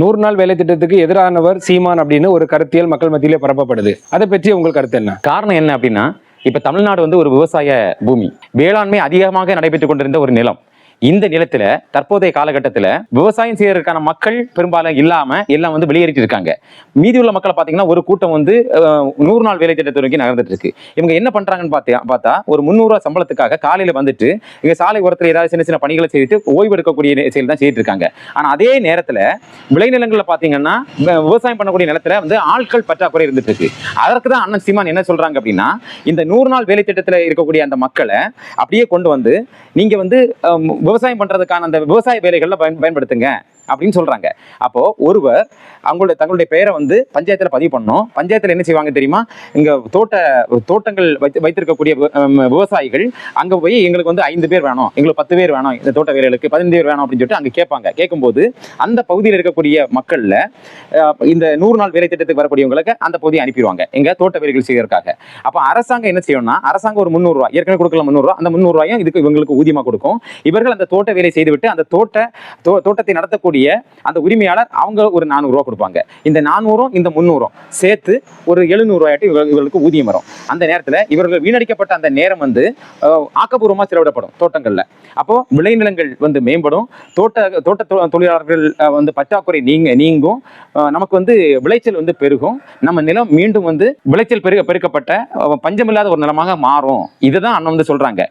நூறு நாள் வேலை திட்டத்துக்கு எதிரானவர் சீமான் அப்படின்னு ஒரு கருத்தியல் மக்கள் மத்தியிலே பரப்பப்படுது. அதை பற்றி உங்கள் கருத்து என்ன? காரணம் என்ன அப்படின்னா இப்ப தமிழ்நாடு வந்து ஒரு விவசாய பூமி. வேளாண்மை அதிகமாக நடைபெற்றுக் கொண்டிருந்த ஒரு நிலம். இந்த நிலத்துல தற்போதைய காலகட்டத்துல விவசாயம் செய்யறதுக்கான மக்கள் பெரும்பாலும் இல்லாம எல்லாம் வந்து வெளியேறிட்டு இருக்காங்க மீதி உள்ள மக்களை பாத்தீங்கன்னா ஒரு கூட்டம் வந்து நூறு நாள் வேலை திட்டத்தை நோக்கி நகர்ந்துட்டு இருக்கு இவங்க என்ன பண்றாங்கன்னு பார்த்தா பார்த்தா ஒரு முந்நூறு ரூபாய் சம்பளத்துக்காக காலையில வந்துட்டு இங்க சாலை ஓரத்துல ஏதாவது சின்ன சின்ன பணிகளை செய்துட்டு ஓய்வு எடுக்கக்கூடிய செயல் தான் செய்துட்டு இருக்காங்க ஆனா அதே நேரத்துல விளைநிலங்களில் பாத்தீங்கன்னா விவசாயம் பண்ணக்கூடிய நிலத்துல வந்து ஆட்கள் பற்றாக்குறை இருந்துட்டு இருக்கு அதற்கு தான் அண்ணன் சீமான் என்ன சொல்றாங்க அப்படின்னா இந்த நூறு நாள் வேலை திட்டத்துல இருக்கக்கூடிய அந்த மக்களை அப்படியே கொண்டு வந்து நீங்க வந்து விவசாயம் பண்றதுக்கான அந்த விவசாய வேலைகளில் பயன் பயன்படுத்துங்க அப்படின்னு சொல்கிறாங்க அப்போ ஒருவர் அவங்களுடைய தங்களுடைய பெயரை வந்து பஞ்சாயத்துல பதிவு பண்ணோம் பஞ்சாயத்துல என்ன செய்வாங்க தெரியுமா? இங்கே தோட்ட தோட்டங்கள் வைத்து வைத்திருக்கக்கூடிய விவசாயிகள் அங்க போய் எங்களுக்கு வந்து ஐந்து பேர் வேணும். எங்களுக்கு பத்து பேர் வேணும் இந்த தோட்ட வேலைகளுக்கு. பதினைந்து பேர் வேணும் அப்படின்னு சொல்லிட்டு அங்க கேட்பாங்க. கேட்கும்போது அந்த பகுதியில் இருக்கக்கூடிய மக்கள்ல இந்த நூறு நாள் வேலை திட்டத்துக்கு வரக்கூடியவங்களுக்கு அந்த பகுதியை அனுப்பிடுவாங்க. எங்கள் தோட்ட வேலைகள் செய்வதற்காக அப்ப அரசாங்கம் என்ன செய்யணும்னா அரசாங்கம் ஒரு முந்நூறு ரூபாய் ஏற்கனவே கொடுக்கல முந்நூறு ரூபாய். அந்த முந்நூறுரூவாயும் இதுக்கு இவங்களுக்கு ஊதியமாக கொடுக்கும். இவர்கள் அந்த தோட்ட வேலை செய்துவிட்டு அந்த தோட்ட தோ- தோட்டத்தை நடத்தக்கூடிய அந்த உரிமையாளர் அவங்க ஒரு நானூறுரூவா கொடுப்பாங்க. இந்த நானூறும் இந்த முந்நூறும் சேர்த்து ஒரு எழுநூறுவாயிட்டு இவர்களுக்கு ஊதியம் வரும். அந்த நேரத்தில் இவர்கள் வீணடிக்கப்பட்ட அந்த நேரம் வந்து ஆக்கப்பூர்வமாக செலவிடப்படும் தோட்டங்கள்ல. அப்போ விளைநிலங்கள் வந்து மேம்படும். தோட்ட தோட்ட தொழிலாளர்கள் வந்து பற்றாக்குறை நீங்க நீங்கும். நமக்கு வந்து விளைச்சல் வந்து பெருகும். நம்ம நிலம் மீண்டும் வந்து விளைச்சல் பெருக பெருக்கப்பட்ட பஞ்சமில்லாத ஒரு நிலமாக மாறும். இதுதான் அண்ணன் வந்து சொல்றாங்க.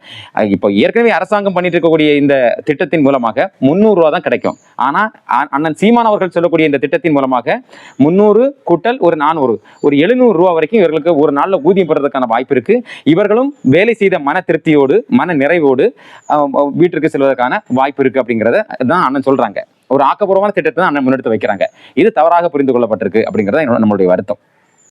இப்போ ஏற்கனவே அரசாங்கம் பண்ணிட்டு இருக்கக்கூடிய இந்த திட்டத்தின் மூலமாக முந்நூறு ரூபா தான் கிடைக்கும். ஆனா அண்ணன் சீமான் அவர்கள் சொல்லக்கூடிய இந்த திட்டத்தின் மூலமாக முந்நூறு கூட்டல் ஒரு நானூறு ஒரு எழுநூறு ரூபா வரைக்கும் இவர்களுக்கு ஒரு நாளில் ஊதியம் பெறதுக்கான வாய்ப்பு இருக்கு. இவர்களும் வேலை செய்த மன திருப்தியோடு மன நிறைவோடு வீட்டிற்கு செல்வதற்கான வாய்ப்பு இருக்கு அப்படிங்கிறத தான் அண்ணன் சொல்றாங்க. ஒரு ஆக்கப்பூர்வமான திட்டத்தை தான் அண்ணன் முன்னெடுத்து வைக்கிறாங்க. இது தவறாக புரிந்து கொள்ளப்பட்டிருக்கு அப்படிங்கிறத என்னோட நம்மளுடைய வருத்தம்.